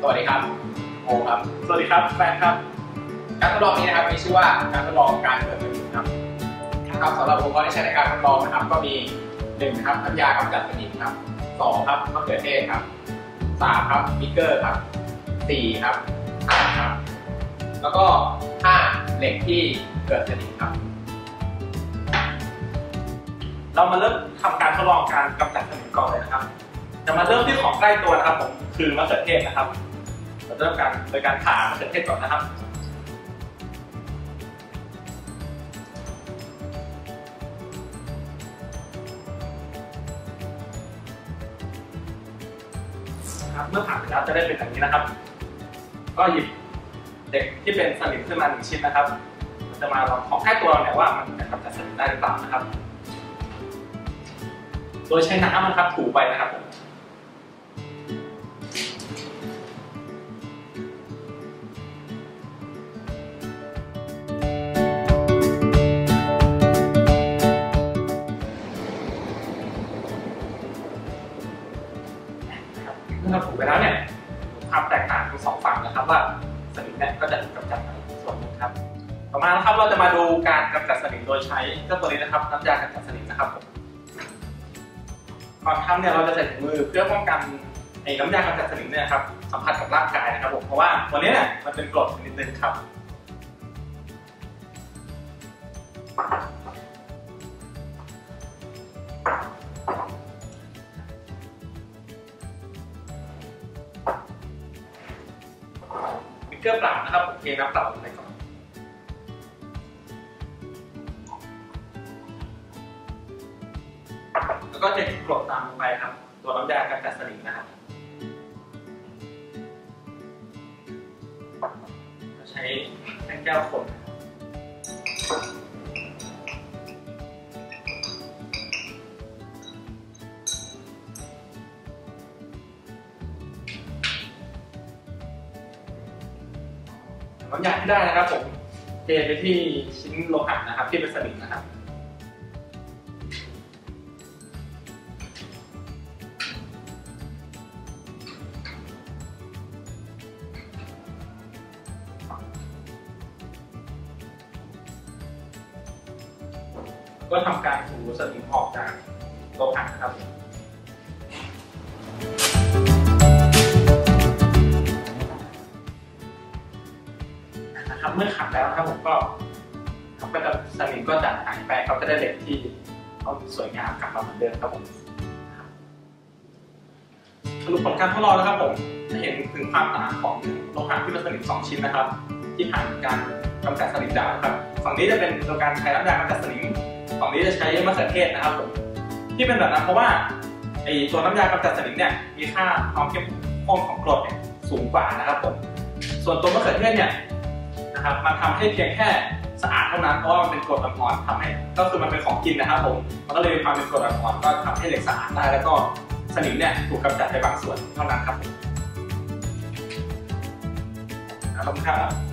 สวัสดีครับโอครับ สวัสดีครับแฟนครับ การทดลองนี้นะครับมีชื่อว่าการทดลองการเกิดสนิมครับครับสำหรับอุปกรณ์ที่ใช้ในการทดลองนะครับ ก็มีหนึ่งครับน้ำยากำจัดสนิมครับสองครับมะเขือเทศครับสามครับมิกเกอร์ครับสี่ครับถ่านครับ แล้วก็ห้าเหล็กที่เกิดสนิมครับ เรามาเริ่มทำการทดลองการกำจัดสนิมก่อนเลยนะครับ จะมาเริ่มที่ของใกล้ตัวนะครับผมคือมะเขือเทศนะครับ เราเริ่มกันโดยการผ่ามะเขือเทศก่อนนะครับครับเมื่อผ่านไปแล้วจะได้เป็นอย่างนี้นะครับ ก็หยิบเด็กที่เป็นสนิมขึ้นมาหนึ่งชิ้นนะครับ จะมาลองของใกล้ตัวเราเนี่ยว่ามันจะกำจัดสนิมได้หรือเปล่านะครับ โดยใช้น้ำนะครับถูไปนะครับผม เมื่อเราถูกไปแล้วเนี่ยความแตกต่างทั้งสองฝั่งนะครับว่าสนิมเนี่ยก็จะถูกกำจัดไปส่วนหนึ่งครับ ต่อมานะครับเราจะมาดูการกำจัดสนิมโดยใช้เจ้าตัวนี้นะครับน้ำยากำจัดสนิมนะครับผมก่อนทำเนี่ยเราจะใส่ถุงมือเพื่อป้องกันไอ้น้ำยากำจัดสนิมเนี่ยครับสัมผัสกับร่างกายนะครับผมเพราะว่าตัวนี้เนี่ยมันเป็นกรดชนิดหนึงครับ เกลือเปล่านะครับผมเทน้ำเปล่าลงไปก่อนแล้วก็จะกรดตามลงไปครับ ตัวน้ำยากันกัดสนิมนะครับใช้แท่งแก้วขวด น้ำยาที่ได้นะครับผมเทไปที่ชิ้นโลหะนะครับ ที่เป็นสนิมนะครับก็ทำการถูสนิมออกจากโลหะนะครับ เมื่อขัดแล้วครับผมก็เขาก็จะสนิมก็จะหายไปเขาจะได้เหล็กที่เขาสวยงามกลับมาเหมือนเดิมครับผมสรุปผลการทดลองนะครับผมจะเห็นถึงความต่างของโลหะที่เป็นสนิมสองชิ้นนะครับ ที่ผ่านการกำจัดสนิมแล้วครับฝั่งนี้จะเป็นตัวการใช้น้ำยากำจัดสนิมฝั่งนี้จะใช้มะเขือเทศนะครับผมที่เป็นแบบนั้นเพราะว่าไอตัวน้ำยากำจัดสนิมเนี่ยมีค่าความเข้มข้นของกรดเนี่ยสูงกว่านะครับผมส่วนตัวมะเขือเทศเนี่ย นะครับมันทำให้เพียงแค่สะอาดเท่านั้นเพราะว่ามันเป็นกรดอ่อนๆทำให้ก็คือมันเป็นของกินนะครับผมมันก็เลยมีความเป็นกรดอ่อนๆก็ทำให้เหล็กสะอาดได้แล้วก็สนิมเนี่ยถูกกำจัดไปบางส่วนเท่านั้นครับผมขอบคุณครับ